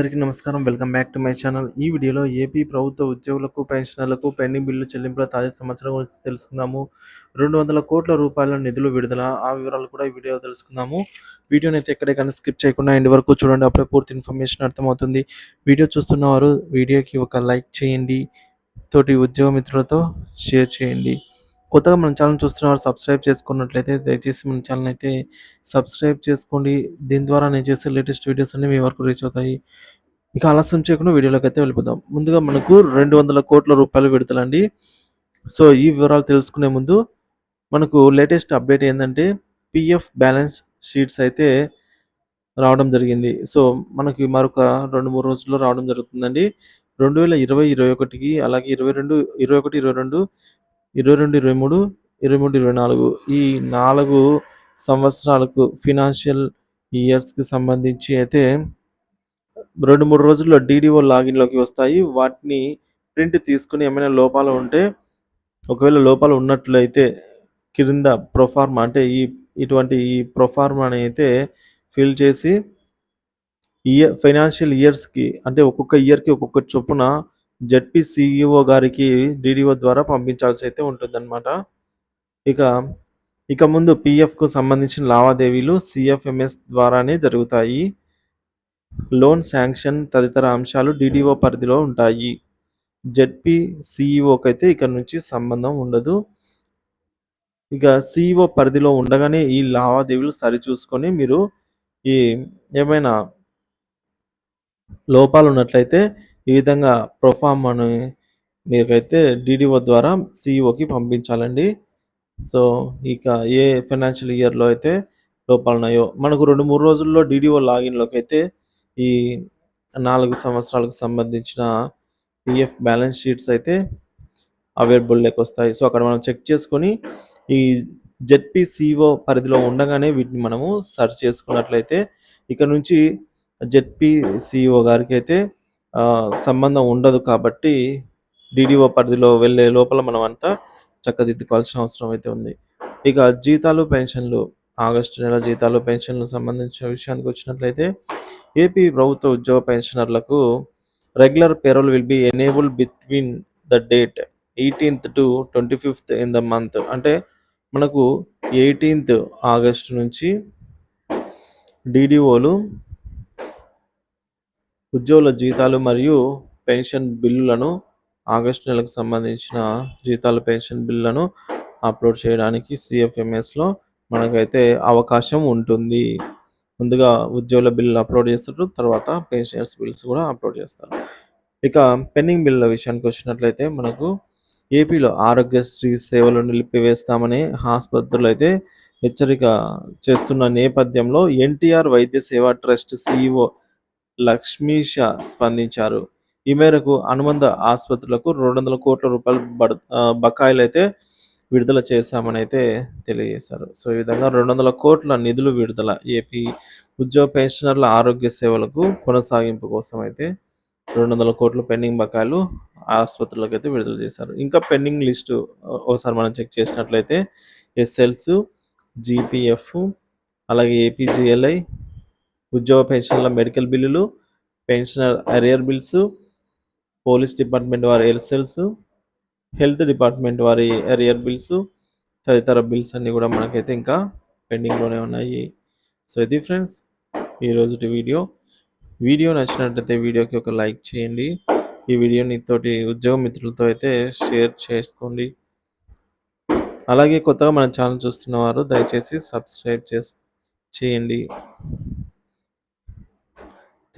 అందరికీ నమస్కారం. Welcome back to my channel. ఈ వీడియోలో ఏపీ ప్రభుత్వ ఉద్యోగులకు పెన్షనర్లకు పెండింగ్ బిల్లు చెల్లింపుల తాజా సమాచారం గురించి తెలుసుకుందాము. రెండు వందల కోట్ల రూపాయల నిధులు విడుదల. ఆ వివరాలు కూడా ఈ వీడియో తెలుసుకుందాము. వీడియోని అయితే ఎక్కడికైనా స్కిప్ చేయకుండా ఎండ్ వరకు చూడండి. అప్పుడే పూర్తి ఇన్ఫర్మేషన్ అర్థమవుతుంది. వీడియో చూస్తున్నవారు వీడియోకి ఒక లైక్ చేయండి. తోటి ఉద్యోగ మిత్రులతో షేర్ చేయండి. కొత్తగా మన ఛానల్ చూస్తున్నవారు సబ్స్క్రైబ్ చేసుకున్నట్లయితే దయచేసి మన ఛానల్ అయితే సబ్స్క్రైబ్ చేసుకోండి. దీని ద్వారా నేను చేసే లేటెస్ట్ వీడియోస్ అన్ని మీ వరకు రీచ్ అవుతాయి. ఇక ఆలస్యం చేయకుండా వీడియోలోకి అయితే వెళ్ళిపోదాం. ముందుగా మనకు రెండు వందల కోట్ల రూపాయలు విడుదలండి. సో ఈ వివరాలు తెలుసుకునే ముందు మనకు లేటెస్ట్ అప్డేట్ ఏంటంటే పిఎఫ్ బ్యాలెన్స్ షీట్స్ అయితే రావడం జరిగింది. సో మనకి మరొక రెండు మూడు రోజుల్లో రావడం జరుగుతుందండి. రెండు వేల ఇరవై ఇరవై ఒకటికి అలాగే ఇరవై రెండు ఇరవై ఒకటి ఇరవై రెండు ఇరవై రెండు ఇరవై మూడు ఇరవై మూడు ఇరవై నాలుగు. ఈ నాలుగు సంవత్సరాలకు ఫినాన్షియల్ ఇయర్స్కి సంబంధించి అయితే రెండు మూడు రోజుల్లో డీడీఓ లాగిన్లోకి వస్తాయి. వాటిని ప్రింట్ తీసుకుని ఏమైనా లోపాలు ఉంటే ఒకవేళ లోపాలు ఉన్నట్లయితే క్రింద ప్రొఫార్మా అంటే ఈ ఇటువంటి ఈ ప్రొఫార్మాని అయితే ఫిల్ చేసి ఇయర్ ఫైనాన్షియల్ ఇయర్స్కి అంటే ఒక్కొక్క ఇయర్కి ఒక్కొక్క చొప్పున జడ్పీ సిఇఓ గారికి డిడిఓ ద్వారా పంపించాల్సి అయితే ఉంటుందన్నమాట. ఇక ఇక ముందు పిఎఫ్కు సంబంధించిన లావాదేవీలు సిఎఫ్ఎంఎస్ ద్వారానే జరుగుతాయి. లోన్ శాంక్షన్ తదితర అంశాలు డిడిఓ పరిధిలో ఉంటాయి. జడ్పీ సిఇఓకి అయితే ఇక్కడ నుంచి సంబంధం ఉండదు. ఇక సిఇఓ పరిధిలో ఉండగానే ఈ లావాదేవీలు సరిచూసుకొని మీరు ఈ ఏమైనా లోపాలు ఉన్నట్లయితే ఈ విధంగా ప్రొఫామ్ అని మీకైతే డిడిఓ ద్వారా సిఇఓకి పంపించాలండి. సో ఇక ఏ ఫైనాన్షియల్ ఇయర్లో అయితే లోపాలున్నాయో మనకు రెండు మూడు రోజుల్లో డిడిఓ లాగిన్లోకి అయితే ఈ నాలుగు సంవత్సరాలకు సంబంధించిన పిఎఫ్ బ్యాలెన్స్ షీట్స్ అయితే అవైలబుల్లోకి వస్తాయి. సో అక్కడ మనం చెక్ చేసుకొని ఈ జెడ్పీసీఓ పరిధిలో ఉండగానే వీటిని మనము సెర్చ్ చేసుకున్నట్లయితే ఇక్కడ నుంచి జెడ్పీసీఓ గారికి అయితే సంబంధం ఉండదు కాబట్టి డిడిఓ పరిధిలో వెళ్ళే లోపల మనం అంతా చక్కదిద్దుకోవాల్సిన అవసరం అయితే ఉంది. ఇక జీతాలు పెన్షన్లు ఆగస్టు నెల జీతాలు పెన్షన్లు సంబంధించిన విషయానికి వచ్చినట్లయితే ఏపీ ప్రభుత్వ ఉద్యోగ పెన్షనర్లకు regular payroll will be enable between the date eighteenth to twenty fifth in the month అంటే మనకు ఎయిటీన్త్ ఆగస్టు నుంచి డీడీఓలు ఉద్యోగుల జీతాలు మరియు పెన్షన్ బిల్లులను ఆగస్టు నెలకు సంబంధించిన జీతాలు పెన్షన్ బిల్లులను అప్లోడ్ చేయడానికి సిఎఫ్ఎంఎస్లో మనకైతే అవకాశం ఉంటుంది. ముందుగా ఉద్యోగుల బిల్లు అప్లోడ్ చేస్తారు తర్వాత పెన్షనర్స్ బిల్స్ కూడా అప్లోడ్ చేస్తారు. ఇక పెండింగ్ బిల్లుల విషయానికి వచ్చినట్లయితే మనకు ఏపీలో ఆరోగ్యశ్రీ సేవలు నిలిపివేస్తామని ఆసుపత్రులు అయితే హెచ్చరిక చేస్తున్న నేపథ్యంలో ఎన్టీఆర్ వైద్య సేవా ట్రస్ట్ సిఇఓ లక్ష్మీష స్పందించారు. ఈ మేరకు అనుబంధ ఆసుపత్రులకు రెండు వందల కోట్ల రూపాయలు బడ బకాయిలు అయితే విడుదల చేశామని అయితే తెలియజేశారు. సో ఈ విధంగా రెండు వందల కోట్ల నిధులు విడుదల ఏపీ ఉద్యోగ పెన్షనర్ల ఆరోగ్య సేవలకు కొనసాగింపు కోసం అయితే రెండు వందల కోట్ల పెండింగ్ బకాయిలు ఆసుపత్రులకు అయితే విడుదల చేశారు. ఇంకా పెండింగ్ లిస్టు ఒకసారి మనం చెక్ చేసినట్లయితే ఎస్ఎల్స్ జీపీఎఫ్ అలాగే ఏపీజిఎల్ఐ ఉద్యోగ పెన్షన్ల మెడికల్ బిల్లులు pensioner arrear bills police department వారి ఎల్సెల్స్ హెల్త్ డిపార్ట్మెంట్ వారి అరియర్ బిల్స్ తదితర బిల్స్ అన్నీ కూడా మనకైతే ఇంకా పెండింగ్లోనే ఉన్నాయి. సో ఇది ఫ్రెండ్స్ ఈరోజు వీడియో. వీడియో నచ్చినట్లయితే వీడియోకి ఒక లైక్ చేయండి. ఈ వీడియోని తోటి ఉద్యోగ మిత్రులతో అయితే షేర్ చేసుకోండి. అలాగే కొత్తగా మన ఛానల్ చూస్తున్న వారు దయచేసి సబ్స్క్రైబ్ చేసి చేయండి.